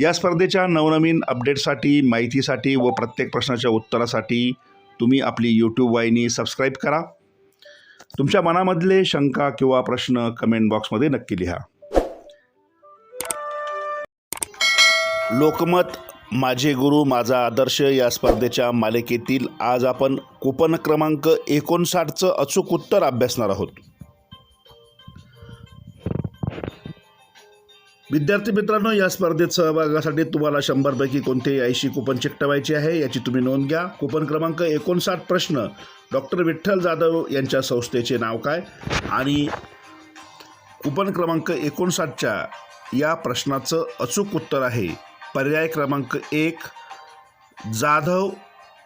या स्पर्धेच्या नवनवीन अपडेटसाठी माहितीसाठी व प्रत्येक प्रश्नाच्या उत्तरासाठी तुम्ही आपली यूट्यूब वाहिनी सबस्क्राईब करा. तुमच्या मनामधले शंका किंवा प्रश्न कमेंट बॉक्समध्ये नक्की लिहा. लोकमत माझे गुरु माझा आदर्श या स्पर्धेच्या मालिकेतील आज आपण कुपन क्रमांक एकोणसाठचं अचूक उत्तर अभ्यासणार आहोत. विद्यार्थी मित्रांनो या स्पर्धेत सहभागासाठी तुम्हाला शंभरपैकी कोणतेही ऐंशी कुपन चिकटवायचे आहे याची तुम्ही नोंद घ्या. कुपन क्रमांक एकोणसाठ प्रश्न डॉक्टर विठ्ठल जाधव यांच्या संस्थेचे नाव काय? आणि कुपन क्रमांक एकोणसाठच्या या प्रश्नाचं अचूक उत्तर आहे. पर्याय क्रमांक एक जाधव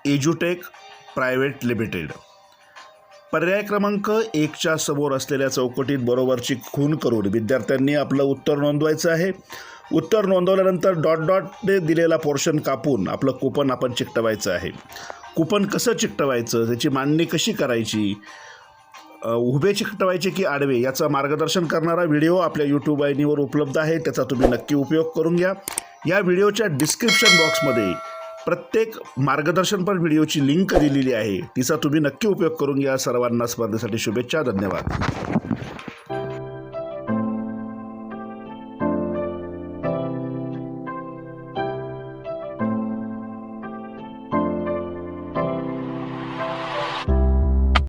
एज्युटेक प्रायव्हेट लिमिटेड. पर्याय क्रमांक एकच्या समोर असलेल्या चौकटीत बरोबरची खून करून विद्यार्थ्यांनी आपलं उत्तर नोंदवायचं आहे. उत्तर नोंदवल्यानंतर डॉट डॉटने दिलेला पोर्शन कापून आपलं कुपन आपण चिकटवायचं आहे. कुपन कसं चिकटवायचं? त्याची मांडणी कशी करायची? उभे चिकटवायचे की आडवे? याचं मार्गदर्शन करणारा व्हिडिओ आपल्या यूट्यूब वाहिनीवर उपलब्ध आहे. त्याचा तुम्ही नक्की उपयोग करून घ्या. या व्हिडिओच्या डिस्क्रिप्शन बॉक्समध्ये प्रत्येक मार्गदर्शनपर व्हिडिओची लिंक दिलेली आहे. तिचा तुम्ही नक्की उपयोग करून घ्या. सर्वांना स्पर्धेसाठी शुभेच्छा धन्यवाद.